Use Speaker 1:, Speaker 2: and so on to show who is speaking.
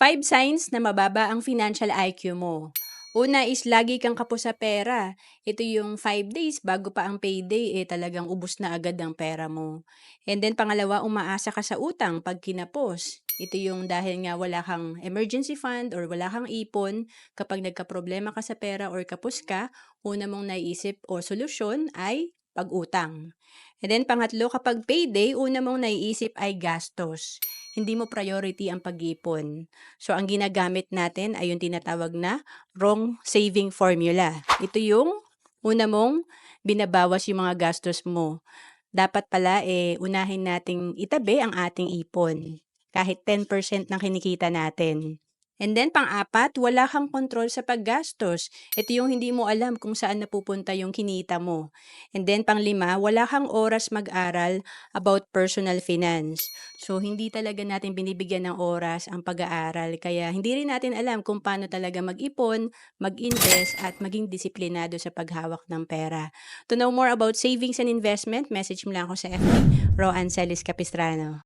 Speaker 1: Five signs na mababa ang financial IQ mo. Una is lagi kang kapos sa pera. Ito yung 5 days bago pa ang payday, eh talagang ubos na agad ang pera mo. And then pangalawa, umaasa ka sa utang pag kinapos. Ito yung dahil nga wala kang emergency fund or wala kang ipon, kapag nagka-problema ka sa pera or kapos ka, una mong naiisip o solusyon ay pag-utang. And then pangatlo, kapag payday, una mong naiisip ay gastos. Hindi mo priority ang pag-ipon. So, ang ginagamit natin ay yung tinatawag na wrong saving formula. Ito yung una mong binabawas yung mga gastos mo. Dapat pala, eh, unahin nating itabi ang ating ipon. Kahit 10% ng kinikita natin. And then, pang-apat, wala kang control sa paggastos. Ito yung hindi mo alam kung saan napupunta yung kinita mo. And then, pang-lima, wala kang oras mag-aral about personal finance. So, hindi talaga natin binibigyan ng oras ang pag-aaral. Kaya, hindi rin natin alam kung paano talaga mag-ipon, mag-invest, at maging disiplinado sa paghawak ng pera. To know more about savings and investment, message mo lang ako sa FB, Ro Ancelis Capistrano.